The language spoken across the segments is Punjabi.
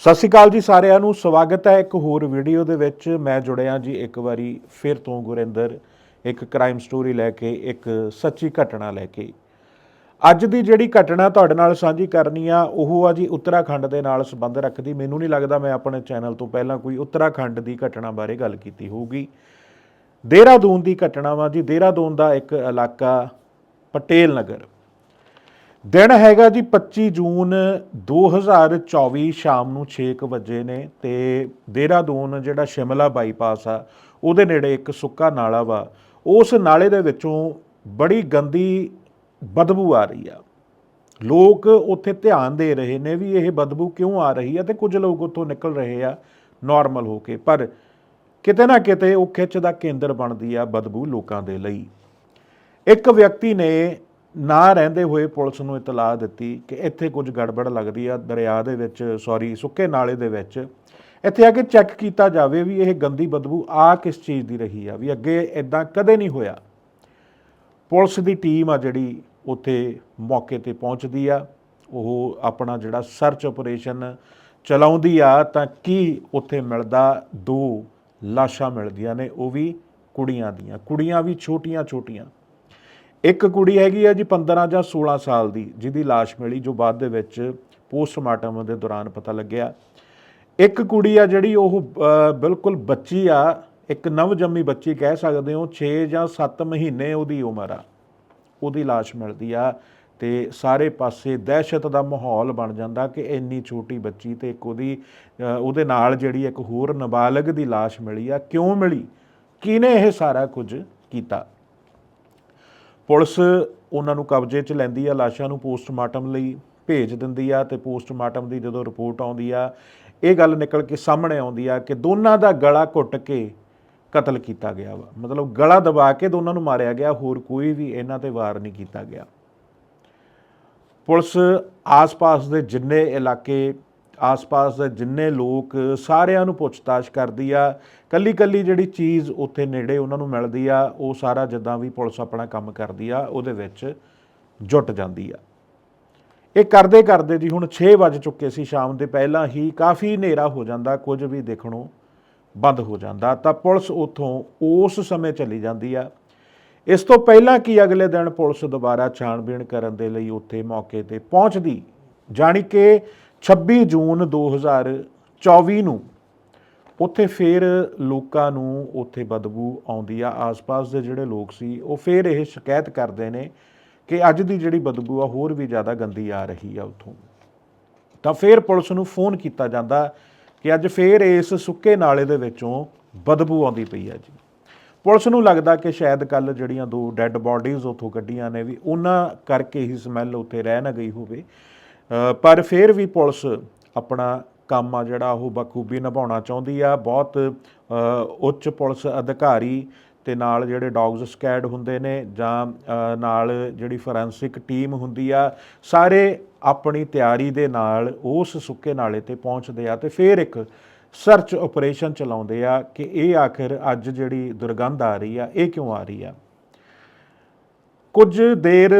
ਸਤਿ ਸ਼੍ਰੀ ਅਕਾਲ ਜੀ ਸਾਰਿਆਂ ਨੂੰ, ਸਵਾਗਤ ਹੈ ਇੱਕ ਹੋਰ ਵੀਡੀਓ ਦੇ ਵਿੱਚ। ਮੈਂ ਜੁੜਿਆ ਜੀ ਇੱਕ ਵਾਰੀ ਫਿਰ ਤੋਂ ਗੁਰਿੰਦਰ, ਇੱਕ ਕ੍ਰਾਈਮ ਸਟੋਰੀ ਲੈ ਕੇ, ਇੱਕ ਸੱਚੀ ਘਟਨਾ ਲੈ ਕੇ। ਅੱਜ ਦੀ ਜਿਹੜੀ ਘਟਨਾ ਤੁਹਾਡੇ ਨਾਲ ਸਾਂਝੀ ਕਰਨੀ ਆ, ਉਹ ਆ ਜੀ ਉੱਤਰਾਖੰਡ ਦੇ ਨਾਲ ਸੰਬੰਧ ਰੱਖਦੀ। ਮੈਨੂੰ ਨਹੀਂ ਲੱਗਦਾ ਮੈਂ ਆਪਣੇ ਚੈਨਲ ਤੋਂ ਪਹਿਲਾਂ ਕੋਈ ਉੱਤਰਾਖੰਡ ਦੀ ਘਟਨਾ ਬਾਰੇ ਗੱਲ ਕੀਤੀ ਹੋਊਗੀ। ਦੇਹਰਾਦੂਨ ਦੀ ਘਟਨਾ ਵਾ ਜੀ। ਦੇਹਰਾਦੂਨ ਦਾ ਇੱਕ ਇਲਾਕਾ, ਪਟੇਲ ਨਗਰ। ਦਿਨ ਹੈਗਾ ਜੀ 25 ਜੂਨ 2024 ਸ਼ਾਮ ਨੂੰ 6 ਵਜੇ ਨੇ ਤੇ ਦੇਹਰਾਦੂਨ ਜਿਹੜਾ ਸ਼ਿਮਲਾ ਬਾਈਪਾਸ ਆ, ਉਹਦੇ ਨੇੜੇ ਇੱਕ ਸੁੱਕਾ ਨਾਲਾ ਵਾ, ਉਸ ਨਾਲੇ ਦੇ ਵਿੱਚੋਂ ਬੜੀ ਗੰਦੀ ਬਦਬੂ ਆ ਰਹੀ ਆ। ਲੋਕ ਉੱਥੇ ਧਿਆਨ ਦੇ ਰਹੇ ਨੇ ਵੀ ਇਹ ਬਦਬੂ ਕਿਉਂ ਆ ਰਹੀ ਆ ਤੇ ਕੁਝ ਲੋਕ ਉੱਥੋਂ ਨਿਕਲ ਰਹੇ ਆ ਨਾਰਮਲ ਹੋ ਕੇ, ਪਰ ਕਿਤੇ ਨਾ ਕਿਤੇ ਉਹ ਖਿੱਚ ਦਾ ਕੇਂਦਰ ਬਣਦੀ ਆ ਬਦਬੂ ਲੋਕਾਂ ਦੇ ਲਈ। ਇੱਕ ਵਿਅਕਤੀ ਨੇ ਨਾ ਰਹਿੰਦੇ ਹੋਏ ਪੁਲਿਸ ਨੂੰ ਇਤਲਾਹ ਦਿੱਤੀ ਕਿ ਇੱਥੇ ਕੁਝ ਗੜਬੜ ਲੱਗਦੀ ਆ ਦਰਿਆ ਦੇ ਵਿੱਚ, ਸੌਰੀ, ਸੁੱਕੇ ਨਾਲੇ ਦੇ ਵਿੱਚ। ਇੱਥੇ ਆ ਕੇ ਚੈੱਕ ਕੀਤਾ ਜਾਵੇ ਵੀ ਇਹ ਗੰਦੀ ਬਦਬੂ ਆ ਕਿਸ ਚੀਜ਼ ਦੀ ਰਹੀ ਆ, ਵੀ ਅੱਗੇ ਇਦਾਂ ਕਦੇ ਨਹੀਂ ਹੋਇਆ। ਪੁਲਿਸ ਦੀ ਟੀਮ ਆ ਜਿਹੜੀ ਉੱਥੇ ਮੌਕੇ ਤੇ ਪਹੁੰਚਦੀ ਆ, ਉਹ ਆਪਣਾ ਜਿਹੜਾ ਸਰਚ ਆਪਰੇਸ਼ਨ ਚਲਾਉਂਦੀ ਆ, ਤਾਂ ਕੀ ਉੱਥੇ ਮਿਲਦਾ, ਦੋ ਲਾਸ਼ਾਂ ਮਿਲਦੀਆਂ ਨੇ, ਉਹ ਵੀ ਕੁੜੀਆਂ ਦੀਆਂ, ਕੁੜੀਆਂ ਵੀ ਛੋਟੀਆਂ ਛੋਟੀਆਂ ਇੱਕ ਕੁੜੀ ਹੈਗੀ ਆ ਜੀ 15 ਜਾਂ 16 ਸਾਲ ਦੀ, ਜਿਹਦੀ ਲਾਸ਼ ਮਿਲੀ, ਜੋ ਬਾਅਦ ਦੇ ਵਿੱਚ ਪੋਸਟਮਾਰਟਮ ਦੇ ਦੌਰਾਨ ਪਤਾ ਲੱਗਿਆ। ਇੱਕ ਕੁੜੀ ਆ ਜਿਹੜੀ ਉਹ ਬਿਲਕੁਲ ਬੱਚੀ ਆ, ਇੱਕ ਨਵਜੰਮੀ ਬੱਚੀ ਕਹਿ ਸਕਦੇ ਹੋ 6 ਜਾਂ 7 ਮਹੀਨੇ ਉਹਦੀ ਉਮਰ ਆ। ਉਹਦੀ ਲਾਸ਼ ਮਿਲਦੀ ਆ ਤੇ ਸਾਰੇ ਪਾਸੇ ਦਹਿਸ਼ਤ ਦਾ ਮਾਹੌਲ ਬਣ ਜਾਂਦਾ ਕਿ ਇੰਨੀ ਛੋਟੀ ਬੱਚੀ ਤੇ ਇੱਕ ਉਹਦੀ ਉਹਦੇ ਨਾਲ ਜਿਹੜੀ ਇੱਕ ਹੋਰ ਨਾਬਾਲਗ ਦੀ ਲਾਸ਼ ਮਿਲੀ ਆ। ਕਿਉਂ ਮਿਲੀ? ਕਿਹਨੇ ਇਹ ਸਾਰਾ ਕੁਝ ਕੀਤਾ? ਪੁਲਿਸ ਉਹਨਾਂ ਨੂੰ ਕਬਜ਼ੇ 'ਚ ਲੈਂਦੀ ਆ, ਲਾਸ਼ਾਂ ਨੂੰ ਪੋਸਟਮਾਰਟਮ ਲਈ ਭੇਜ ਦਿੰਦੀ ਆ ਤੇ ਪੋਸਟਮਾਰਟਮ ਦੀ ਜਦੋਂ ਰਿਪੋਰਟ ਆਉਂਦੀ ਆ, ਇਹ ਗੱਲ ਨਿਕਲ ਕੇ ਸਾਹਮਣੇ ਆਉਂਦੀ ਆ ਕਿ ਦੋਨਾਂ ਦਾ ਗਲਾ ਘੁੱਟ ਕੇ ਕਤਲ ਕੀਤਾ ਗਿਆ ਵਾ। ਮਤਲਬ ਗਲਾ ਦਬਾ ਕੇ ਦੋਨਾਂ ਨੂੰ ਮਾਰਿਆ ਗਿਆ, ਹੋਰ ਕੋਈ ਵੀ ਇਹਨਾਂ ਤੇ ਵਾਰ ਨਹੀਂ ਕੀਤਾ ਗਿਆ। ਪੁਲਿਸ ਆਸ-ਪਾਸ ਦੇ ਜਿੰਨੇ ਇਲਾਕੇ ਆਸ-ਪਾਸ ਦੇ ਜਿੰਨੇ ਲੋਕ ਸਾਰਿਆਂ ਨੂੰ ਪੁੱਛਤਾਛ ਕਰਦੀ ਆ ਕੱਲੀ ਕੱਲੀ ਜਿਹੜੀ ਚੀਜ਼ ਉੱਥੇ ਨੇੜੇ ਉਹਨਾਂ ਨੂੰ ਮਿਲਦੀ ਆ, ਉਹ ਸਾਰਾ ਜਿੱਦਾਂ ਵੀ ਪੁਲਿਸ ਆਪਣਾ ਕੰਮ ਕਰਦੀ ਆ, ਉਹਦੇ ਵਿੱਚ ਜੁਟ ਜਾਂਦੀ ਆ। ਇਹ ਕਰਦੇ ਕਰਦੇ ਜੀ ਹੁਣ 6 ਵੱਜ ਚੁੱਕੇ ਸੀ ਸ਼ਾਮ ਦੇ, ਪਹਿਲਾਂ ਹੀ ਕਾਫੀ ਹਨੇਰਾ ਹੋ ਜਾਂਦਾ, ਕੁਝ ਵੀ ਦੇਖਣੋਂ ਬੰਦ ਹੋ ਜਾਂਦਾ, ਤਾਂ ਪੁਲਿਸ ਉਥੋਂ ਉਸ ਸਮੇਂ ਚਲੀ ਜਾਂਦੀ ਆ। ਇਸ ਤੋਂ ਪਹਿਲਾਂ ਕੀ ਅਗਲੇ ਦਿਨ ਪੁਲਿਸ ਦੁਬਾਰਾ ਛਾਣਬੀਣ ਕਰਨ ਦੇ ਲਈ ਉੱਥੇ ਮੌਕੇ ਤੇ ਪਹੁੰਚਦੀ, ਜਾਣੀ ਕਿ 26 ਜੂਨ 2024 ਨੂੰ ਉੱਥੇ ਫੇਰ ਲੋਕਾਂ ਨੂੰ ਉੱਥੇ ਬਦਬੂ ਆਉਂਦੀ ਆ। ਆਸ-ਪਾਸ ਦੇ ਜਿਹੜੇ ਲੋਕ ਸੀ, ਉਹ ਫੇਰ ਇਹ ਸ਼ਿਕਾਇਤ ਕਰਦੇ ਨੇ ਕਿ ਅੱਜ ਦੀ ਜਿਹੜੀ ਬਦਬੂ ਆ, ਹੋਰ ਵੀ ਜ਼ਿਆਦਾ ਗੰਦੀ ਆ ਰਹੀ ਆ ਉੱਥੋਂ। ਤਾਂ ਫੇਰ ਪੁਲਿਸ ਨੂੰ ਫੋਨ ਕੀਤਾ ਜਾਂਦਾ ਕਿ ਅੱਜ ਫੇਰ ਇਸ ਸੁੱਕੇ ਨਾਲੇ ਦੇ ਵਿੱਚੋਂ ਬਦਬੂ ਆਉਂਦੀ ਪਈ ਆ ਜੀ। ਪੁਲਿਸ ਨੂੰ ਲੱਗਦਾ ਕਿ ਸ਼ਾਇਦ ਕੱਲ ਜਿਹੜੀਆਂ ਦੋ ਡੈੱਡ ਬਾਡੀਜ਼ ਉੱਥੋਂ ਕੱਢੀਆਂ ਨੇ, ਵੀ ਉਹਨਾਂ ਕਰਕੇ ਹੀ ਸਮੈਲ ਉੱਥੇ ਰਹਿ ਨਾ ਗਈ ਹੋਵੇ। ਪਰ ਫਿਰ ਵੀ ਪੁਲਿਸ ਆਪਣਾ ਕੰਮ ਆ ਜਿਹੜਾ ਉਹ ਬਖੂਬੀ ਨਿਭਾਉਣਾ ਚਾਹੁੰਦੀ ਆ। ਬਹੁਤ ਉੱਚ ਪੁਲਿਸ ਅਧਿਕਾਰੀ ਤੇ ਨਾਲ ਜਿਹੜੇ ਡੌਗਸ ਸਕੈਡ ਹੁੰਦੇ ਨੇ ਜਾਂ ਨਾਲ ਜਿਹੜੀ ਫੋਰੈਂਸਿਕ ਟੀਮ ਹੁੰਦੀ ਆ, ਸਾਰੇ ਆਪਣੀ ਤਿਆਰੀ ਦੇ ਨਾਲ ਉਸ ਸੁੱਕੇ ਨਾਲੇ ਤੇ ਪਹੁੰਚਦੇ ਆ ਤੇ ਫਿਰ ਇੱਕ ਸਰਚ ਆਪਰੇਸ਼ਨ ਚਲਾਉਂਦੇ ਆ ਕਿ ਇਹ ਆਖਿਰ ਅੱਜ ਜਿਹੜੀ ਦੁਰਗੰਧ ਆ ਰਹੀ ਆ, ਇਹ ਕਿਉਂ ਆ ਰਹੀ ਆ? ਕੁਝ ਦੇਰ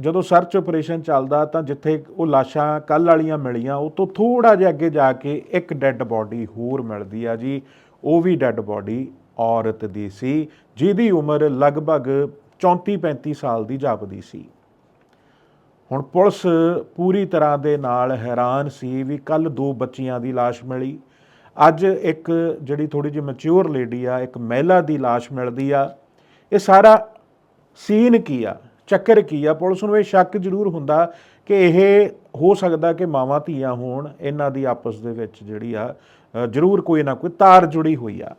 ਜਦੋਂ ਸਰਚ ਆਪਰੇਸ਼ਨ ਚੱਲਦਾ ਤਾਂ ਜਿੱਥੇ ਉਹ ਲਾਸ਼ਾਂ ਕੱਲ ਵਾਲੀਆਂ ਮਿਲੀਆਂ, ਉਹ ਤੋਂ ਥੋੜਾ ਜਿਹਾ ਅੱਗੇ ਜਾ ਕੇ ਇੱਕ ਡੈੱਡ ਬਾਡੀ ਹੋਰ ਮਿਲਦੀ ਆ ਜੀ। ਉਹ ਵੀ ਡੈੱਡ ਬਾਡੀ ਔਰਤ ਦੀ ਸੀ, ਜਿਹਦੀ ਉਮਰ ਲਗਭਗ 34 35 ਸਾਲ ਦੀ ਜਾਪਦੀ ਸੀ। ਹੁਣ ਪੁਲਿਸ ਪੂਰੀ ਤਰ੍ਹਾਂ ਦੇ ਨਾਲ ਹੈਰਾਨ ਸੀ ਵੀ ਕੱਲ ਦੋ ਬੱਚੀਆਂ ਦੀ ਲਾਸ਼ ਮਿਲੀ। ਅੱਜ ਇੱਕ ਜਿਹੜੀ ਥੋੜੀ ਜਿਹੀ ਮੈਚੁਰ ਲੇਡੀ ਆ, ਇੱਕ ਮਹਿਲਾ ਦੀ ਲਾਸ਼ ਮਿਲਦੀ ਆ। ਇਹ ਸਾਰਾ ਸੀਨ ਕੀ ਆ? ਚੱਕਰ ਕੀ ਆ? ਪੁਲਿਸ ਨੂੰ ਇਹ ਸ਼ੱਕ ਜ਼ਰੂਰ ਹੁੰਦਾ ਕਿ ਇਹ ਹੋ ਸਕਦਾ ਕਿ ਮਾਵਾਂ ਧੀਆਂ ਹੋਣ, ਇਹਨਾਂ ਦੀ ਆਪਸ ਦੇ ਵਿੱਚ ਜਿਹੜੀ ਆ ਜ਼ਰੂਰ ਕੋਈ ਨਾ ਕੋਈ ਤਾਰ ਜੁੜੀ ਹੋਈ ਆ।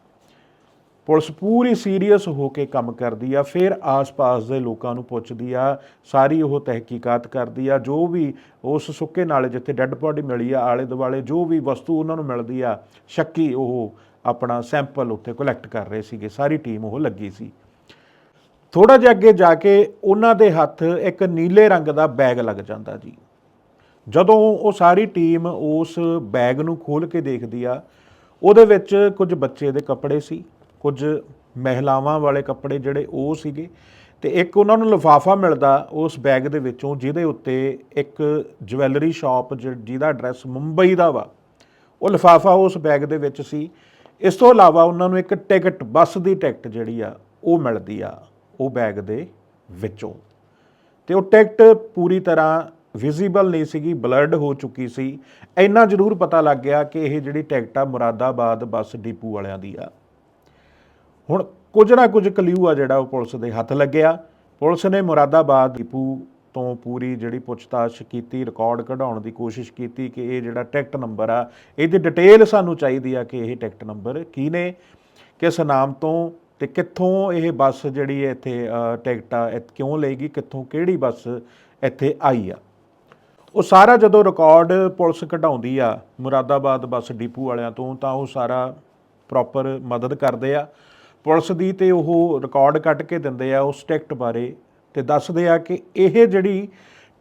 ਪੁਲਿਸ ਪੂਰੀ ਸੀਰੀਅਸ ਹੋ ਕੇ ਕੰਮ ਕਰਦੀ ਆ, ਫਿਰ ਆਸ-ਪਾਸ ਦੇ ਲੋਕਾਂ ਨੂੰ ਪੁੱਛਦੀ ਆ, ਸਾਰੀ ਉਹ ਤਹਿਕੀਕਾਤ ਕਰਦੀ ਆ, ਜੋ ਵੀ ਉਸ ਸੁੱਕੇ ਨਾਲੇ ਜਿੱਥੇ ਡੈੱਡ ਬੋਡੀ ਮਿਲੀ ਆ ਆਲੇ ਦੁਆਲੇ ਜੋ ਵੀ ਵਸਤੂ ਉਹਨਾਂ ਨੂੰ ਮਿਲਦੀ ਆ, ਸ਼ੱਕੀ ਉਹ ਆਪਣਾ ਸੈਂਪਲ ਉੱਥੇ ਕਲੈਕਟ ਕਰ ਰਹੇ ਸੀਗੇ, ਸਾਰੀ ਟੀਮ ਉਹ ਲੱਗੀ ਸੀ। ਥੋੜਾ ਜਿਹਾ ਅੱਗੇ ਜਾ ਕੇ ਉਹਨਾਂ ਦੇ ਹੱਥ ਇੱਕ ਨੀਲੇ ਰੰਗ ਦਾ ਬੈਗ ਲੱਗ ਜਾਂਦਾ ਜੀ। ਜਦੋਂ ਉਹ ਸਾਰੀ ਟੀਮ ਉਸ ਬੈਗ ਨੂੰ ਖੋਲ ਕੇ ਦੇਖਦੀ ਆ, ਉਹਦੇ ਵਿੱਚ ਕੁਝ ਬੱਚੇ ਦੇ ਕੱਪੜੇ ਸੀ, ਕੁਝ ਮਹਿਲਾਵਾਂ ਵਾਲੇ ਕੱਪੜੇ ਜਿਹੜੇ ਉਹ ਸੀਗੇ ਤੇ ਇੱਕ ਉਹਨਾਂ ਨੂੰ ਲਿਫਾਫਾ ਮਿਲਦਾ ਉਸ ਬੈਗ ਦੇ ਵਿੱਚੋਂ, ਜਿਹਦੇ ਉੱਤੇ ਇੱਕ ਜਵੈਲਰੀ ਸ਼ਾਪ ਜਿਹਦਾ ਐਡਰੈਸ ਮੁੰਬਈ ਦਾ ਵਾ, ਉਹ ਲਿਫਾਫਾ ਉਸ ਬੈਗ ਦੇ ਵਿੱਚ ਸੀ। ਇਸ ਤੋਂ ਇਲਾਵਾ ਉਹਨਾਂ ਨੂੰ ਇੱਕ ਟਿਕਟ, ਬੱਸ ਦੀ ਟਿਕਟ ਜਿਹੜੀ ਆ, ਉਹ ਮਿਲਦੀ ਆ। ਉਹ ਬੈਗ ਦੇ ਵਿੱਚੋਂ। ਤੇ ਉਹ ਟਿਕਟ ਪੂਰੀ ਤਰ੍ਹਾਂ ਵਿਜ਼ੀਬਲ ਨਹੀਂ ਸੀਗੀ ਬਲਰਡ ਹੋ ਚੁੱਕੀ ਸੀ। ਇੰਨਾ ਜ਼ਰੂਰ ਪਤਾ ਲੱਗ ਗਿਆ ਕਿ ਇਹ ਜਿਹੜੀ ਟਿਕਟ ਆ ਮੁਰਾਦਾਬਾਦ ਬੱਸ ਡਿਪੂ ਵਾਲਿਆਂ ਦੀ ਆ। ਹੁਣ ਕੁਝ ਨਾ ਕੁਝ ਕਲਿਊ ਆ ਜਿਹੜਾ ਉਹ ਪੁਲਿਸ ਦੇ ਹੱਥ ਲੱਗਿਆ। ਪੁਲਿਸ ਨੇ ਮੁਰਾਦਾਬਾਦ ਡਿਪੂ ਤੋਂ ਪੂਰੀ ਜਿਹੜੀ ਪੁੱਛਤਾਛ ਕੀਤੀ ਰਿਕਾਰਡ ਕਢਾਉਣ ਦੀ ਕੋਸ਼ਿਸ਼ ਕੀਤੀ ਕਿ ਇਹ ਜਿਹੜਾ ਟਿਕਟ ਨੰਬਰ ਆ, ਇਹਦੀ ਡਿਟੇਲ ਸਾਨੂੰ ਚਾਹੀਦੀ ਆ ਕਿ ਇਹ ਟਿਕਟ ਨੰਬਰ ਕੀ ਨੇ, ਕਿਸ ਨਾਮ ਤੋਂ ਤੇ ਕਿੱਥੋਂ ਇਹ ਬੱਸ ਜਿਹੜੀ ਹੈ ਇੱਥੇ ਅ, ਟਿਕਟ ਆ ਇਹ ਕਿਉਂ ਲਏਗੀ ਕਿੱਥੋਂ ਕਿਹੜੀ ਬੱਸ ਇੱਥੇ ਆਈ ਆ? ਉਹ ਸਾਰਾ ਜਦੋਂ ਰਿਕਾਰਡ ਪੁਲਿਸ ਕਢਾਉਂਦੀ ਆ ਮੁਰਾਦਾਬਾਦ ਬੱਸ ਡਿਪੂ ਵਾਲਿਆਂ ਤੋਂ ਤਾਂ ਉਹ ਸਾਰਾ ਪ੍ਰੋਪਰ ਮਦਦ ਕਰਦੇ ਆ। ਪੁਲਿਸ ਦੀ ਤੇ ਉਹ ਰਿਕਾਰਡ ਕੱਢ ਕੇ ਦਿੰਦੇ ਆ ਉਸ ਟਿਕਟ ਬਾਰੇ ਤੇ ਦੱਸਦੇ ਆ ਕਿ ਇਹ ਜਿਹੜੀ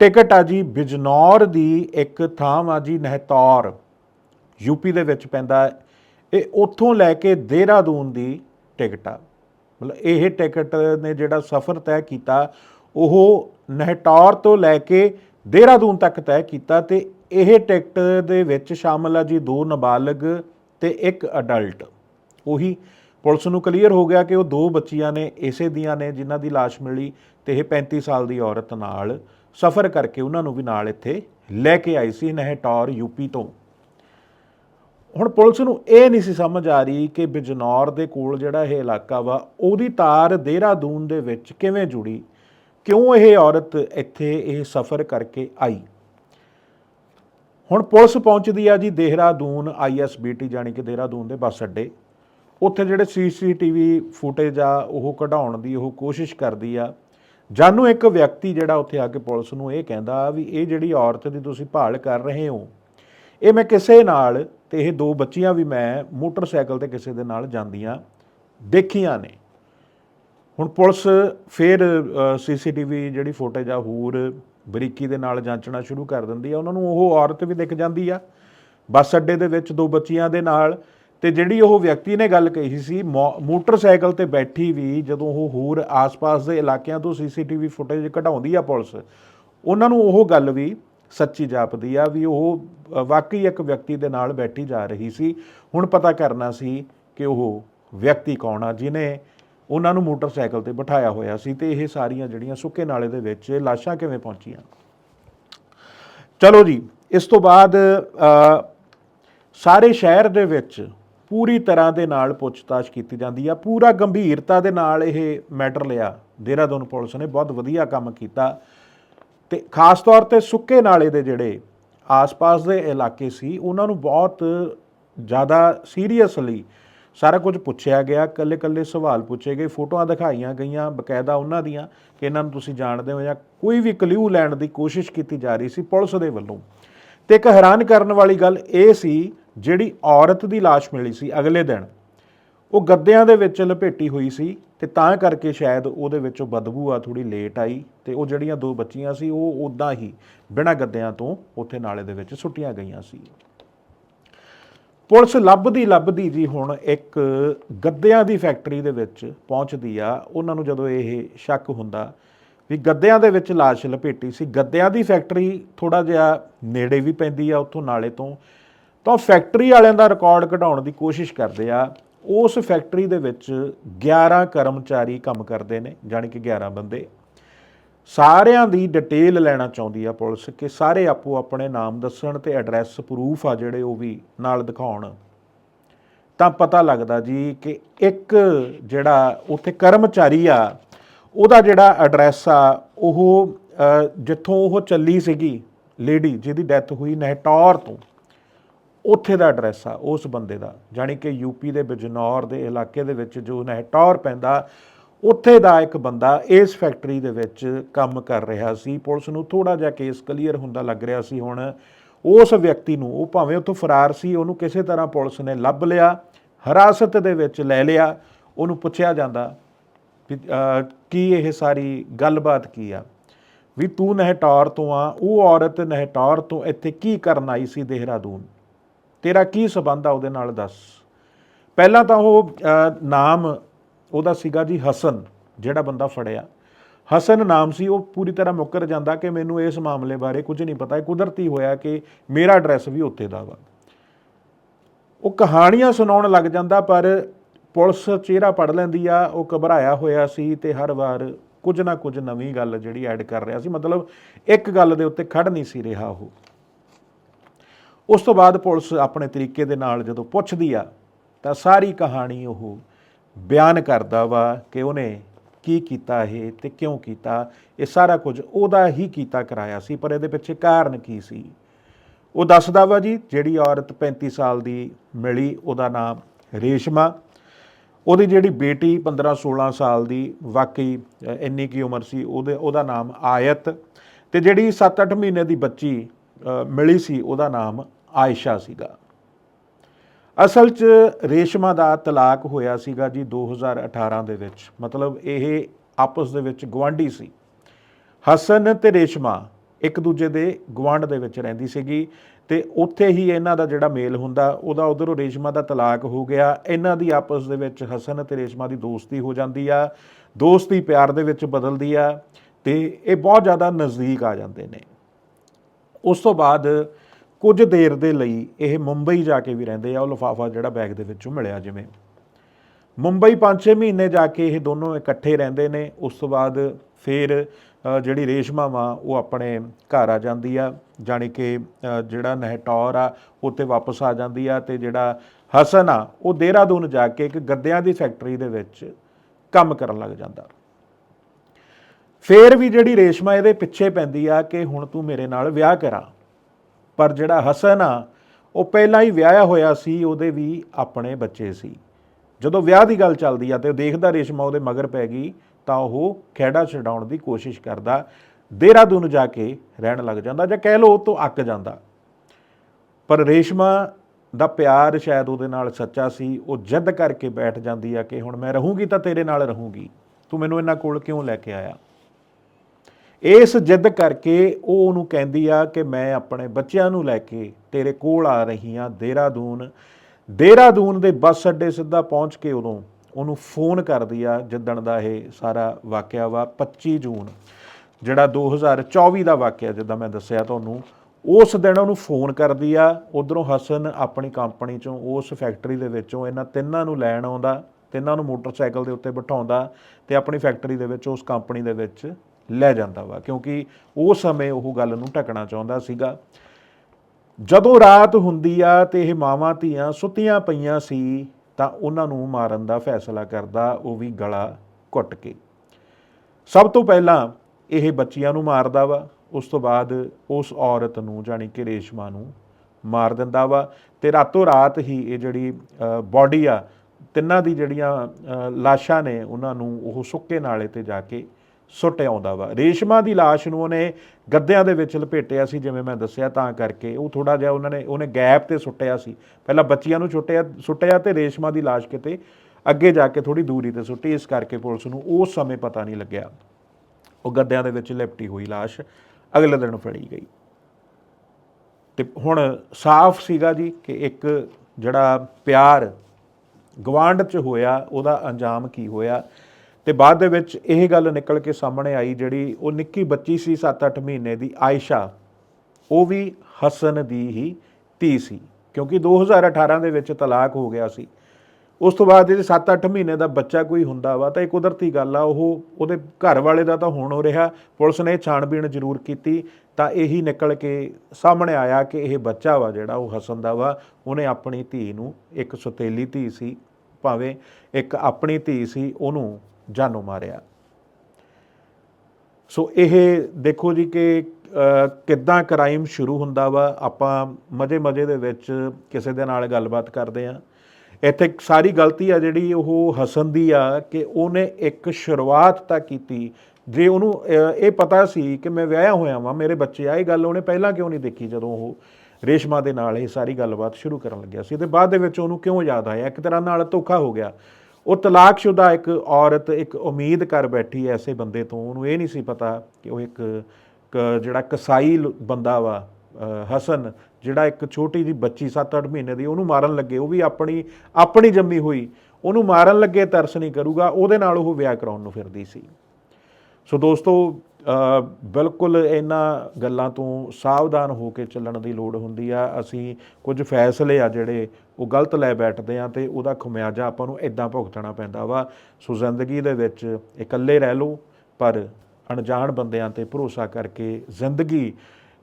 ਟਿਕਟ ਆ ਜੀ ਬਿਜਨੌਰ ਦੀ ਇੱਕ ਥਾਂ ਆ ਜੀ ਨਹਿਤੌਰ ਯੂਪੀ ਦੇ ਵਿੱਚ ਪੈਂਦਾ। ਇਹ ਉੱਥੋਂ ਲੈ ਕੇ ਦੇਹਰਾਦੂਨ ਦੀ ਟਿਕਟ ਆ। ਮਤਲਬ ਇਹ ਟਿਕਟ ਨੇ ਜਿਹੜਾ ਸਫ਼ਰ ਤੈਅ ਕੀਤਾ, ਉਹ ਨਹਿਟੌਰ ਤੋਂ ਲੈ ਕੇ ਦੇਹਰਾਦੂਨ ਤੱਕ ਤੈਅ ਕੀਤਾ ਤੇ ਇਹ ਟਿਕਟ ਦੇ ਵਿੱਚ ਸ਼ਾਮਲ ਆ ਜੀ ਦੋ ਨਾਬਾਲਗ ਤੇ ਇੱਕ ਅਡਲਟ। ਉਹੀ ਪੁਲਿਸ ਨੂੰ ਕਲੀਅਰ ਹੋ ਗਿਆ ਕਿ ਉਹ ਦੋ ਬੱਚੀਆਂ ਨੇ, ਇਸੇ ਦੀਆਂ ਨੇ, ਜਿਨ੍ਹਾਂ ਦੀ ਲਾਸ਼ ਮਿਲੀ ਤੇ ਇਹ 35 ਸਾਲ ਦੀ ਔਰਤ ਨਾਲ ਸਫ਼ਰ ਕਰਕੇ ਉਹਨਾਂ ਨੂੰ ਵੀ ਨਾਲ ਇੱਥੇ ਲੈ ਕੇ ਆਈ ਸੀ ਨਹਿਟੌਰ ਯੂਪੀ ਤੋਂ। ਹੁਣ ਪੁਲਿਸ ਨੂੰ ਇਹ ਨਹੀਂ ਸੀ ਸਮਝ ਆ ਰਹੀ ਕਿ ਬਿਜਨੌਰ ਦੇ ਕੋਲ ਜਿਹੜਾ ਇਹ ਇਲਾਕਾ ਵਾ, ਉਹਦੀ ਤਾਰ ਦੇਹਰਾਦੂਨ ਦੇ ਵਿੱਚ ਕਿਵੇਂ ਜੁੜੀ? ਕਿਉਂ ਇਹ ਔਰਤ ਇੱਥੇ ਇਹ ਸਫ਼ਰ ਕਰਕੇ ਆਈ? ਹੁਣ ਪੁਲਿਸ ਪਹੁੰਚਦੀ ਆ ਜੀ ਦੇਹਰਾਦੂਨ ਆਈਐਸਬੀਟੀ ਜਾਣੀ ਕਿ ਦੇਹਰਾਦੂਨ ਦੇ ਬੱਸ ਅੱਡੇ। ਉੱਥੇ ਜਿਹੜੇ ਸੀਸੀਟੀਵੀ ਫੁਟੇਜ ਆ, ਉਹ ਕਢਾਉਣ ਦੀ ਉਹ ਕੋਸ਼ਿਸ਼ ਕਰਦੀ ਆ। ਜਾਨੂੰ ਇੱਕ ਵਿਅਕਤੀ ਜਿਹੜਾ ਉੱਥੇ ਆ ਕੇ ਪੁਲਿਸ ਨੂੰ ਇਹ ਕਹਿੰਦਾ ਵੀ ਇਹ ਜਿਹੜੀ ਔਰਤ ਦੀ ਤੁਸੀਂ ਭਾਲ ਕਰ ਰਹੇ ਹੋ ਇਹ ਮੈਂ ਕਿਸੇ ਨਾਲ ਤੇ ਇਹ ਦੋ ਬੱਚੀਆਂ ਵੀ ਮੈਂ ਮੋਟਰਸਾਈਕਲ ਤੇ ਕਿਸੇ ਦੇ ਨਾਲ ਜਾਂਦੀਆਂ ਦੇਖੀਆਂ ਨੇ। ਹੁਣ ਪੁਲਿਸ ਫਿਰ ਸੀਸੀਟੀਵੀ ਜਿਹੜੀ ਫੁਟੇਜ ਆ, ਹੋਰ, ਬਰੀਕੀ ਦੇ ਨਾਲ ਜਾਂਚਣਾ ਸ਼ੁਰੂ ਕਰ ਦਿੰਦੀ ਆ। ਉਹਨਾਂ ਨੂੰ ਉਹ ਔਰਤ ਵੀ ਦਿਖ ਜਾਂਦੀ ਆ। ਬੱਸ ਅੱਡੇ ਦੇ ਵਿੱਚ ਦੋ ਬੱਚੀਆਂ ਦੇ ਨਾਲ ਤੇ ਜਿਹੜੀ ਉਹ ਵਿਅਕਤੀ ਨੇ ਗੱਲ ਕਹੀ ਸੀ, ਮੋ- ਮੋਟਰਸਾਈਕਲ ਤੇ ਬੈਠੀ ਵੀ ਜਦੋਂ ਉਹ ਹੋਰ ਆਸ-ਪਾਸ ਦੇ ਇਲਾਕਿਆਂ ਤੋਂ ਸੀਸੀਟੀਵੀ ਫੁਟੇਜ ਕਢਾਉਂਦੀ ਆ ਪੁਲਿਸ, ਉਹਨਾਂ ਨੂੰ ਉਹ ਗੱਲ ਵੀ ਸੱਚੀ ਜਾਪਦੀ ਆ ਵੀ ਉਹ ਵਾਕਈ ਇੱਕ ਵਿਅਕਤੀ ਦੇ ਨਾਲ ਬੈਠੀ ਜਾ ਰਹੀ ਸੀ। ਹੁਣ ਪਤਾ ਕਰਨਾ ਸੀ ਕਿ ਉਹ ਵਿਅਕਤੀ ਕੌਣ ਆ ਜਿਨੇ ਉਹਨਾਂ ਨੂੰ ਮੋਟਰਸਾਈਕਲ ਤੇ ਬਿਠਾਇਆ ਹੋਇਆ ਸੀ ਤੇ ਇਹ ਸਾਰੀਆਂ ਜਿਹੜੀਆਂ ਸੁੱਕੇ ਨਾਲੇ ਦੇ ਵਿੱਚ ਲਾਸ਼ਾਂ ਕਿਵੇਂ ਪਹੁੰਚੀਆਂ। ਚਲੋ ਜੀ, ਇਸ ਤੋਂ ਬਾਅਦ ਸਾਰੇ ਸ਼ਹਿਰ ਦੇ ਵਿੱਚ ਪੂਰੀ ਤਰ੍ਹਾਂ ਦੇ ਨਾਲ ਪੁੱਛਤਾਛ ਕੀਤੀ ਜਾਂਦੀ ਆ। ਪੂਰਾ ਗੰਭੀਰਤਾ ਦੇ ਨਾਲ ਇਹ ਮੈਟਰ ਲਿਆ। ਦੇਹਰਾਦੂਨ ਪੁਲਿਸ ਨੇ ਬਹੁਤ ਵਧੀਆ ਕੰਮ ਕੀਤਾ। ਤੇ ਖਾਸ ਤੌਰ ਤੇ ਸੁੱਕੇ ਨਾਲੇ ਦੇ ਜਿਹੜੇ ਆਸ-ਪਾਸ ਦੇ ਇਲਾਕੇ ਸੀ, ਉਹਨਾਂ ਨੂੰ ਬਹੁਤ ਜ਼ਿਆਦਾ ਸੀਰੀਅਸਲੀ ਸਾਰਾ ਕੁਝ ਪੁੱਛਿਆ ਗਿਆ ਕੱਲੇ-ਕੱਲੇ ਸਵਾਲ ਪੁੱਛੇ ਗਏ, ਫੋਟੋਆਂ ਦਿਖਾਈਆਂ ਗਈਆਂ, ਬਕਾਇਦਾ ਉਹਨਾਂ ਦੀਆਂ ਕਿ ਇਹਨਾਂ ਨੂੰ ਤੁਸੀਂ ਜਾਣਦੇ ਹੋ ਜਾਂ ਕੋਈ ਵੀ ਕਲਿਊ ਲੈਣ ਦੀ ਕੋਸ਼ਿਸ਼ ਕੀਤੀ ਜਾ ਰਹੀ ਸੀ ਪੁਲਿਸ ਦੇ ਵੱਲੋਂ। ਤੇ ਇੱਕ ਹੈਰਾਨ ਕਰਨ ਵਾਲੀ ਗੱਲ ਇਹ ਸੀ, ਜਿਹੜੀ ਔਰਤ ਦੀ ਲਾਸ਼ ਮਿਲੀ ਸੀ ਅਗਲੇ ਦਿਨ। ਉਹ ਗੱਦਿਆਂ ਦੇ ਵਿੱਚ ਲਪੇਟੀ ਹੋਈ ਸੀ ਤੇ ਤਾਂ ਕਰਕੇ ਸ਼ਾਇਦ ਉਹਦੇ ਵਿੱਚੋਂ ਬਦਬੂ ਆ ਥੋੜੀ ਲੇਟ ਆਈ ਤੇ ਉਹ ਜਿਹੜੀਆਂ ਦੋ ਬੱਚੀਆਂ ਸੀ ਉਹ ਉਦਾਂ ਹੀ ਬਿਨਾਂ ਗੱਦਿਆਂ ਤੋਂ ਉੱਥੇ ਨਾਲੇ ਦੇ ਵਿੱਚ ਸੁੱਟੀਆਂ ਗਈਆਂ ਸੀ। ਪੁਲਿਸ ਲੱਭਦੀ ਲੱਭਦੀ ਜੀ ਹੁਣ ਇੱਕ ਗੱਦਿਆਂ ਦੀ ਫੈਕਟਰੀ ਦੇ ਵਿੱਚ ਪਹੁੰਚਦੀ ਆ। ਉਹਨਾਂ ਨੂੰ ਜਦੋਂ ਇਹ ਸ਼ੱਕ ਹੁੰਦਾ ਵੀ ਗੱਦਿਆਂ ਦੇ ਵਿੱਚ ਲਾਸ਼ ਲਪੇਟੀ ਸੀ, ਗੱਦਿਆਂ ਦੀ ਫੈਕਟਰੀ ਥੋੜਾ ਜਿਹਾ ਨੇੜੇ ਵੀ ਪੈਂਦੀ ਆ ਉੱਥੋਂ ਨਾਲੇ ਤੋਂ, ਤਾਂ ਫੈਕਟਰੀ ਵਾਲਿਆਂ ਦਾ ਰਿਕਾਰਡ ਕਢਾਉਣ ਦੀ ਕੋਸ਼ਿਸ਼ ਕਰਦੇ ਆ। ਉਸ ਫੈਕਟਰੀ ਦੇ ਵਿੱਚ 11 ਕਰਮਚਾਰੀ ਕੰਮ ਕਰਦੇ ਨੇ, ਜਾਣੀ ਕਿ 11 ਬੰਦੇ। ਸਾਰਿਆਂ ਦੀ ਡਿਟੇਲ ਲੈਣਾ ਚਾਹੁੰਦੀ ਆ ਪੁਲਿਸ ਕਿ ਸਾਰੇ ਆਪੋ ਆਪਣੇ ਨਾਮ ਦੱਸਣ ਤੇ ਐਡਰੈਸ ਪ੍ਰੂਫ ਆ ਜਿਹੜੇ ਉਹ ਵੀ ਨਾਲ ਦਿਖਾਉਣ। ਤਾਂ ਪਤਾ ਲੱਗਦਾ ਜੀ ਕਿ ਇੱਕ ਜਿਹੜਾ ਉੱਥੇ ਕਰਮਚਾਰੀ ਆ, ਉਹਦਾ ਜਿਹੜਾ ਐਡਰੈਸ ਆ, ਉਹ ਜਿੱਥੋਂ ਉਹ ਚੱਲੀ ਸੀਗੀ ਲੇਡੀ ਜਿਹਦੀ ਡੈਥ ਹੋਈ ਨਹਿਟੌਰ ਤੋਂ। ਉੱਥੇ ਦਾ ਐਡਰੈਸ ਆ, ਉਸ ਬੰਦੇ ਦਾ। ਜਾਣੀ ਕਿ ਯੂਪੀ ਦੇ ਬਿਜਨੌਰ ਦੇ ਇਲਾਕੇ ਦੇ ਵਿੱਚ ਜੋ ਨਹਿਟੌਰ ਪੈਂਦਾ, ਉੱਥੇ ਦਾ ਇੱਕ ਬੰਦਾ ਇਸ ਫੈਕਟਰੀ ਦੇ ਵਿੱਚ ਕੰਮ ਕਰ ਰਿਹਾ ਸੀ। ਪੁਲਿਸ ਨੂੰ ਥੋੜਾ ਜਿਹਾ ਕੇਸ ਕਲੀਅਰ ਹੁੰਦਾ ਲੱਗ ਰਿਹਾ ਸੀ ਹੁਣ। ਉਸ ਵਿਅਕਤੀ ਨੂੰ, ਉਹ ਭਾਵੇਂ ਉੱਥੋਂ ਫਰਾਰ ਸੀ, ਉਹਨੂੰ ਕਿਸੇ ਤਰ੍ਹਾਂ ਪੁਲਿਸ ਨੇ ਲੱਭ ਲਿਆ, ਹਿਰਾਸਤ ਦੇ ਵਿੱਚ ਲੈ ਲਿਆ, ਉਹਨੂੰ ਪੁੱਛਿਆ ਜਾਂਦਾ ਵੀ ਕੀ ਇਹ ਸਾਰੀ ਗੱਲਬਾਤ ਕੀ ਆ? ਵੀ ਤੂੰ ਨਹਿਟੌਰ ਤੋਂ ਆ, ਉਹ ਔਰਤ ਨਹਿਟੌਰ ਤੋਂ ਇੱਥੇ ਕੀ ਕਰਨ ਆਈ ਸੀ ਦੇਹਰਾਦੂਨ? ਤੇਰਾ ਕੀ ਸਬੰਧ ਆ ਉਹਦੇ ਨਾਲ ਦੱਸ। ਪਹਿਲਾਂ ਤਾਂ ਉਹ ਨਾਮ ਉਹਦਾ ਸੀਗਾ ਜੀ ਹਸਨ, ਜਿਹੜਾ ਬੰਦਾ ਫੜਿਆ। ਹਸਨ ਨਾਮ ਸੀ, ਉਹ ਪੂਰੀ ਤਰ੍ਹਾਂ ਮੁੱਕਰ ਜਾਂਦਾ ਕਿ ਮੈਨੂੰ ਇਸ ਮਾਮਲੇ ਬਾਰੇ ਕੁਝ ਨਹੀਂ ਪਤਾ। ਇਹ ਕੁਦਰਤੀ ਹੋਇਆ ਕਿ ਮੇਰਾ ਐਡਰੈਸ ਵੀ ਉੱਥੇ ਦਾ ਵਾ। ਉਹ ਕਹਾਣੀਆਂ ਸੁਣਾਉਣ ਲੱਗ ਜਾਂਦਾ, ਪਰ ਪੁਲਿਸ ਚਿਹਰਾ ਪੜ ਲੈਂਦੀ ਆ, ਉਹ ਘਬਰਾਇਆ ਹੋਇਆ ਸੀ ਤੇ ਹਰ ਵਾਰ ਕੁਝ ਨਾ ਕੁਝ ਨਵੀਂ ਗੱਲ ਜਿਹੜੀ ਐਡ ਕਰ ਰਿਹਾ ਸੀ। ਮਤਲਬ ਇੱਕ ਗੱਲ ਦੇ ਉੱਤੇ ਖੜ ਨਹੀਂ ਸੀ ਰਿਹਾ ਉਹ। ਉਸ ਤੋਂ ਬਾਅਦ ਪੁਲਿਸ ਆਪਣੇ ਤਰੀਕੇ ਦੇ ਨਾਲ ਜਦੋਂ ਪੁੱਛਦੀ ਆ, ਤਾਂ ਸਾਰੀ ਕਹਾਣੀ ਉਹ ਬਿਆਨ ਕਰਦਾ ਵਾ ਕਿ ਉਹਨੇ ਕੀ ਕੀਤਾ ਇਹ ਤੇ ਕਿਉਂ ਕੀਤਾ। ਇਹ ਸਾਰਾ ਕੁਝ ਉਹਦਾ ਹੀ ਕੀਤਾ ਕਰਾਇਆ ਸੀ, ਪਰ ਇਹਦੇ ਪਿੱਛੇ ਕਾਰਨ ਕੀ ਸੀ? ਉਹ ਦੱਸਦਾ ਵਾ ਜੀ, ਜਿਹੜੀ ਔਰਤ 35 ਸਾਲ ਦੀ ਮਿਲੀ, ਉਹਦਾ ਨਾਮ ਰੇਸ਼ਮਾ। ਉਹਦੀ ਜਿਹੜੀ ਬੇਟੀ 15 16 ਸਾਲ ਦੀ ਵਾਕਈ ਇੰਨੀ ਕੀ ਉਮਰ ਸੀ, ਉਹਦੇ, ਉਹਦਾ ਨਾਮ ਆਇਤ। ਤੇ ਜਿਹੜੀ 7-8 ਮਹੀਨੇ ਦੀ ਬੱਚੀ ਮਿਲੀ ਸੀ, ਉਹਦਾ ਨਾਮ ਆਇਸ਼ਾ ਸੀਗਾ। ਅਸਲ 'ਚ ਰੇਸ਼ਮਾ ਦਾ ਤਲਾਕ ਹੋਇਆ ਸੀਗਾ ਜੀ 2018 ਦੇ ਵਿੱਚ। ਮਤਲਬ ਇਹ ਆਪਸ ਦੇ ਵਿੱਚ ਗਵਾਂਢੀ ਸੀ। ਹਸਨ ਤੇ ਰੇਸ਼ਮਾ ਇੱਕ ਦੂਜੇ ਦੇ ਗਵਾਂਢ ਦੇ ਵਿੱਚ ਰਹਿੰਦੀ ਸੀਗੀ ਤੇ ਉੱਥੇ ਹੀ ਇਹਨਾਂ ਦਾ ਜਿਹੜਾ ਮੇਲ ਹੁੰਦਾ, ਉਹਦਾ ਉਧਰੋਂ ਰੇਸ਼ਮਾ ਦਾ ਤਲਾਕ ਹੋ ਗਿਆ। ਇਹਨਾਂ ਦੀ ਆਪਸ ਦੇ ਵਿੱਚ ਹਸਨ ਤੇ ਰੇਸ਼ਮਾ ਦੀ ਦੋਸਤੀ ਹੋ ਜਾਂਦੀ ਆ, ਦੋਸਤੀ ਪਿਆਰ ਦੇ ਵਿੱਚ ਬਦਲਦੀ ਆ ਤੇ ਇਹ ਬਹੁਤ ਜ਼ਿਆਦਾ ਨਜ਼ਦੀਕ ਆ ਜਾਂਦੇ ਨੇ। ਉਸ ਤੋਂ ਬਾਅਦ ਕੁਝ ਦੇਰ ਦੇ ਲਈ ਇਹ ਮੁੰਬਈ ਜਾ ਕੇ ਵੀ ਰਹਿੰਦੇ ਆ, ਉਹ ਲਿਫਾਫਾ ਜਿਹੜਾ ਬੈਗ ਦੇ ਵਿੱਚੋਂ ਮਿਲਿਆ ਜਿਵੇਂ। ਮੁੰਬਈ 5-6 ਮਹੀਨੇ ਜਾ ਕੇ ਇਹ ਦੋਨੋਂ ਇਕੱਠੇ ਰਹਿੰਦੇ ਨੇ, ਉਸ ਤੋਂ ਬਾਅਦ ਫਿਰ ਜਿਹੜੀ ਰੇਸ਼ਮਾ ਵਾ, ਉਹ ਆਪਣੇ ਘਰ ਆ ਜਾਂਦੀ ਆ, ਜਾਣੀ ਕਿ ਜਿਹੜਾ ਨਹਿਟੌਰ ਆ, ਉੱਥੇ ਵਾਪਸ ਆ ਜਾਂਦੀ ਆ ਤੇ ਜਿਹੜਾ ਹਸਨ ਆ, ਉਹ ਦੇਹਰਾਦੂਨ ਜਾ ਕੇ ਇੱਕ ਗੱਦਿਆਂ ਦੀ ਫੈਕਟਰੀ ਦੇ ਵਿੱਚ ਕੰਮ ਕਰਨ ਲੱਗ ਜਾਂਦਾ। ਫੇਰ ਵੀ ਜਿਹੜੀ ਰੇਸ਼ਮਾ ਇਹਦੇ ਪਿੱਛੇ ਪੈਂਦੀ ਆ ਕਿ ਹੁਣ ਤੂੰ ਮੇਰੇ ਨਾਲ ਵਿਆਹ ਕਰਾ। ਪਰ ਜਿਹੜਾ ਹਸਨ ਆ, ਉਹ ਪਹਿਲਾਂ ਹੀ ਵਿਆਹਿਆ ਹੋਇਆ ਸੀ, ਉਹਦੇ ਵੀ ਆਪਣੇ ਬੱਚੇ ਸੀ। ਜਦੋਂ ਵਿਆਹ ਦੀ ਗੱਲ ਚੱਲਦੀ ਆ ਤੇ ਉਹ ਦੇਖਦਾ ਰੇਸ਼ਮਾ ਉਹਦੇ ਮਗਰ ਪੈ ਗਈ, ਤਾਂ ਉਹ ਖਹਿੜਾ ਛਡਾਉਣ ਦੀ ਕੋਸ਼ਿਸ਼ ਕਰਦਾ, ਦੇਹਰਾਦੂਨ ਜਾ ਕੇ ਰਹਿਣ ਲੱਗ ਜਾਂਦਾ ਜਾਂ ਕਹਿ ਲਓ ਉਹ ਤੋਂ ਅੱਕ ਜਾਂਦਾ। ਪਰ ਰੇਸ਼ਮਾ ਦਾ ਪਿਆਰ ਸ਼ਾਇਦ ਉਹਦੇ ਨਾਲ ਸੱਚਾ ਸੀ, ਉਹ ਜਿੱਦ ਕਰਕੇ ਬੈਠ ਜਾਂਦੀ ਆ ਕਿ ਹੁਣ ਮੈਂ ਰਹੂੰਗੀ ਤਾਂ ਤੇਰੇ ਨਾਲ ਰਹੂੰਗੀ। ਤੂੰ ਮੈਨੂੰ ਇਹਨਾਂ ਕੋਲ ਕਿਉਂ ਲੈ ਕੇ ਆਇਆ? ਇਸ ਜਿੱਦ ਕਰਕੇ ਉਹ ਉਹਨੂੰ ਕਹਿੰਦੀ ਆ ਕਿ ਮੈਂ ਆਪਣੇ ਬੱਚਿਆਂ ਨੂੰ ਲੈ ਕੇ ਤੇਰੇ ਕੋਲ ਆ ਰਹੀ ਆ ਦੇਹਰਾਦੂਨ। ਦੇਹਰਾਦੂਨ ਦੇ ਬੱਸ ਅੱਡੇ ਸਿੱਧਾ ਪਹੁੰਚ ਕੇ ਉਦੋਂ ਉਹਨੂੰ ਫੋਨ ਕਰਦੀ ਆ, ਜਿੱਦਣ ਦਾ ਇਹ ਸਾਰਾ ਵਾਕਿਆ ਵਾ 25 ਜੂਨ, ਜਿਹੜਾ 2024 ਦਾ ਵਾਕਿਆ ਜਿੱਦਾਂ ਮੈਂ ਦੱਸਿਆ ਤੁਹਾਨੂੰ। ਉਸ ਦਿਨ ਉਹਨੂੰ ਫੋਨ ਕਰਦੀ ਆ, ਉਧਰੋਂ ਹਸਨ ਆਪਣੀ ਕੰਪਨੀ ਚੋਂ, ਉਸ ਫੈਕਟਰੀ ਦੇ ਵਿੱਚੋਂ ਇਹਨਾਂ ਤਿੰਨਾਂ ਨੂੰ ਲੈਣ ਆਉਂਦਾ, ਤਿੰਨਾਂ ਨੂੰ ਮੋਟਰਸਾਈਕਲ ਦੇ ਉੱਤੇ ਬਿਠਾਉਂਦਾ ਤੇ ਆਪਣੀ ਫੈਕਟਰੀ ਦੇ ਵਿੱਚ, ਉਸ ਕੰਪਨੀ ਦੇ ਵਿੱਚ ਲੈ ਜਾਂਦਾ ਵਾ, ਕਿਉਂਕਿ ਉਸ ਸਮੇਂ ਉਹ ਗੱਲ ਨੂੰ ਢਕਣਾ ਚਾਹੁੰਦਾ ਸੀਗਾ। ਜਦੋਂ ਰਾਤ ਹੁੰਦੀ ਆ ਤੇ ਇਹ ਮਾਵਾਂ ਧੀਆਂ ਸੁੱਤੀਆਂ ਪਈਆਂ ਸੀ, ਤਾਂ ਉਹਨਾਂ ਨੂੰ ਮਾਰਨ ਦਾ ਫੈਸਲਾ ਕਰਦਾ ਉਹ ਵੀ ਗਲਾ ਘੁੱਟ ਕੇ। ਸਭ ਤੋਂ ਪਹਿਲਾਂ ਇਹ ਬੱਚੀਆਂ ਨੂੰ ਮਾਰਦਾ ਵਾ, ਉਸ ਤੋਂ ਬਾਅਦ ਉਸ ਔਰਤ ਨੂੰ ਜਾਣੀ ਕਿ ਰੇਸ਼ਮਾ ਨੂੰ ਮਾਰ ਦਿੰਦਾ ਵਾ ਤੇ ਰਾਤੋਂ ਰਾਤ ਹੀ ਇਹ ਜਿਹੜੀ ਬਾਡੀ ਆ, ਤਿੰਨਾਂ ਦੀ ਜਿਹੜੀਆਂ ਲਾਸ਼ਾਂ ਨੇ ਉਹਨਾਂ ਨੂੰ ਉਹ ਸੁੱਕੇ ਨਾਲੇ ਤੇ ਜਾ ਕੇ ਸੁੱਟ ਆਉਂਦਾ ਵਾ। ਰੇਸ਼ਮਾ ਦੀ ਲਾਸ਼ ਨੂੰ ਉਹਨੇ ਗੱਦਿਆਂ ਦੇ ਵਿੱਚ ਲਪੇਟਿਆ ਸੀ, ਜਿਵੇਂ ਮੈਂ ਦੱਸਿਆ, ਤਾਂ ਕਰਕੇ ਉਹ ਥੋੜਾ ਜਿਹਾ ਉਹਨਾਂ ਨੇ, ਉਹਨੇ ਗੈਪ ਤੇ ਸੁੱਟਿਆ ਸੀ। ਪਹਿਲਾਂ ਬੱਚੀਆਂ ਨੂੰ ਛੁੱਟਿਆ, ਸੁੱਟਿਆ ਤੇ ਰੇਸ਼ਮਾ ਦੀ ਲਾਸ਼ ਕਿਤੇ ਅੱਗੇ ਜਾ ਕੇ ਥੋੜੀ ਦੂਰੀ ਤੇ ਸੁੱਟੀ। ਇਸ ਕਰਕੇ ਪੁਲਿਸ ਨੂੰ ਉਸ ਸਮੇਂ ਪਤਾ ਨਹੀਂ ਲੱਗਿਆ। ਉਹ ਗੱਦਿਆਂ ਦੇ ਵਿੱਚ ਲਿਪਟੀ ਹੋਈ ਲਾਸ਼ ਅਗਲੇ ਦਿਨ ਫੜੀ ਗਈ। ਤੇ ਹੁਣ ਸਾਫ਼ ਸੀਗਾ ਜੀ ਕਿ ਇੱਕ ਜਿਹੜਾ ਪਿਆਰ ਗਵਾਂਢ 'ਚ ਹੋਇਆ, ਉਹਦਾ ਅੰਜਾਮ ਕੀ ਹੋਇਆ? ਤੇ ਬਾਅਦ ਦੇ ਵਿੱਚ ਇਹ ਗੱਲ ਨਿਕਲ ਕੇ ਸਾਹਮਣੇ ਆਈ ਜਿਹੜੀ ਉਹ ਨਿੱਕੀ ਬੱਚੀ ਸੀ 7-8 ਮਹੀਨੇ ਦੀ, ਆਇਸ਼ਾ। ਉਹ ਵੀ ਹਸਨ ਦੀ ਹੀ ਧੀ ਸੀ, ਕਿਉਂਕਿ 2018 ਦੇ ਵਿੱਚ ਤਲਾਕ ਹੋ ਗਿਆ ਸੀ। ਉਸ ਤੋਂ ਬਾਅਦ ਜੇ 7-8 ਮਹੀਨੇ ਦਾ ਬੱਚਾ ਕੋਈ ਹੁੰਦਾ ਵਾ ਤਾਂ ਇਹ ਕੁਦਰਤੀ ਗੱਲ ਆ, ਉਹ ਉਹਦੇ ਘਰ ਵਾਲੇ ਦਾ ਤਾਂ ਹੋਣ ਹੋ ਰਿਹਾ। ਪੁਲਿਸ ਨੇ ਛਾਣਬੀਣ ਜ਼ਰੂਰ ਕੀਤੀ, ਤਾਂ ਇਹੀ ਨਿਕਲ ਕੇ ਸਾਹਮਣੇ ਆਇਆ ਕਿ ਇਹ ਬੱਚਾ ਵਾ ਜਿਹੜਾ, ਉਹ ਹਸਨ ਦਾ ਵਾ। ਉਹਨੇ ਆਪਣੀ ਧੀ ਨੂੰ ਇੱਕ ਸੁਤੇਲੀ ਧੀ ਸੀ, ਭਾਵੇਂ ਇੱਕ ਆਪਣੀ ਧੀ ਸੀ, ਉਹਨੂੰ ਜਾਨੋਂ ਮਾਰਿਆ। ਸੋ ਇਹ ਦੇਖੋ ਜੀ ਕਿ ਕਿੱਦਾਂ ਕ੍ਰਾਈਮ ਸ਼ੁਰੂ ਹੁੰਦਾ ਵਾ, ਆਪਾਂ ਮਜੇ ਮਜੇ ਦੇ ਵਿੱਚ ਕਿਸੇ ਦੇ ਨਾਲ ਗੱਲਬਾਤ ਕਰਦੇ ਆ ਇੱਥੇ ਸਾਰੀ ਗਲਤੀ ਆ ਜਿਹੜੀ ਉਹ ਹਸਨ ਦੀ ਆ ਕਿ ਉਹਨੇ ਇੱਕ ਸ਼ੁਰੂਆਤ ਤਾਂ ਕੀਤੀ। ਜੇ ਉਹਨੂੰ ਇਹ ਪਤਾ ਸੀ ਕਿ ਮੈਂ ਵਿਆਹਿਆ ਹੋਇਆ ਵਾਂ, ਮੇਰੇ ਬੱਚੇ ਆ, ਇਹ ਗੱਲ ਉਹਨੇ ਪਹਿਲਾਂ ਕਿਉਂ ਨਹੀਂ ਦੇਖੀ ਜਦੋਂ ਉਹ ਰੇਸ਼ਮਾ ਦੇ ਨਾਲ ਇਹ ਸਾਰੀ ਗੱਲਬਾਤ ਸ਼ੁਰੂ ਕਰਨ ਲੱਗਿਆ ਸੀ। ਤੇ ਬਾਅਦ ਦੇ ਵਿੱਚ ਉਹਨੂੰ ਕਿਉਂ ਯਾਦ ਆਇਆ? ਇੱਕ ਤਰ੍ਹਾਂ ਨਾਲ ਧੋਖਾ ਹੋ ਗਿਆ। ਉਹ ਤਲਾਕਸ਼ੁਦਾ ਇੱਕ ਔਰਤ, ਇੱਕ ਉਮੀਦ ਕਰ ਬੈਠੀ ਐਸੇ ਬੰਦੇ ਤੋਂ। ਉਹਨੂੰ ਇਹ ਨਹੀਂ ਸੀ ਪਤਾ ਕਿ ਉਹ ਇੱਕ ਜਿਹੜਾ ਕਸਾਈ ਬੰਦਾ ਵਾ ਹਸਨ, ਜਿਹੜਾ ਇੱਕ ਛੋਟੀ ਜੀ ਬੱਚੀ 7-8 ਮਹੀਨੇ ਦੀ, ਉਹਨੂੰ ਮਾਰਨ ਲੱਗੇ। ਉਹ ਵੀ ਆਪਣੀ ਆਪਣੀ ਜੰਮੀ ਹੋਈ। ਉਹਨੂੰ ਮਾਰਨ ਲੱਗੇ, ਤਰਸ ਨਹੀਂ ਕਰੂਗਾ। ਉਹਦੇ ਨਾਲ ਉਹ ਵਿਆਹ ਕਰਾਉਣ ਨੂੰ ਫਿਰਦੀ ਸੀ। ਸੋ ਦੋਸਤੋ ਬਿਲਕੁਲ ਇਹਨਾਂ ਗੱਲਾਂ ਤੋਂ ਸਾਵਧਾਨ ਹੋ ਕੇ ਚੱਲਣ ਦੀ ਲੋੜ ਹੁੰਦੀ ਆ। ਅਸੀਂ ਕੁਝ ਫੈਸਲੇ ਆ ਜਿਹੜੇ ਉਹ ਗਲਤ ਲੈ ਬੈਠਦੇ ਆ ਤੇ ਉਹਦਾ ਖਮਿਆਜਾ ਆਪਾਂ ਨੂੰ ਇਦਾਂ ਭੁਗਤਣਾ ਪੈਂਦਾ ਵਾ। ਸੋ ਜ਼ਿੰਦਗੀ ਦੇ ਵਿੱਚ ਇਕੱਲੇ ਰਹਿ ਲਓ, ਪਰ ਅਣਜਾਣ ਬੰਦਿਆਂ ਤੇ ਭਰੋਸਾ ਕਰਕੇ ਜ਼ਿੰਦਗੀ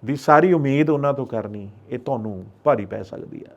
ਦੀ ਸਾਰੀ ਉਮੀਦ ਉਹਨਾਂ ਤੋਂ ਕਰਨੀ, ਇਹ ਤੁਹਾਨੂੰ ਭਾਰੀ ਪੈ ਸਕਦੀ ਆ।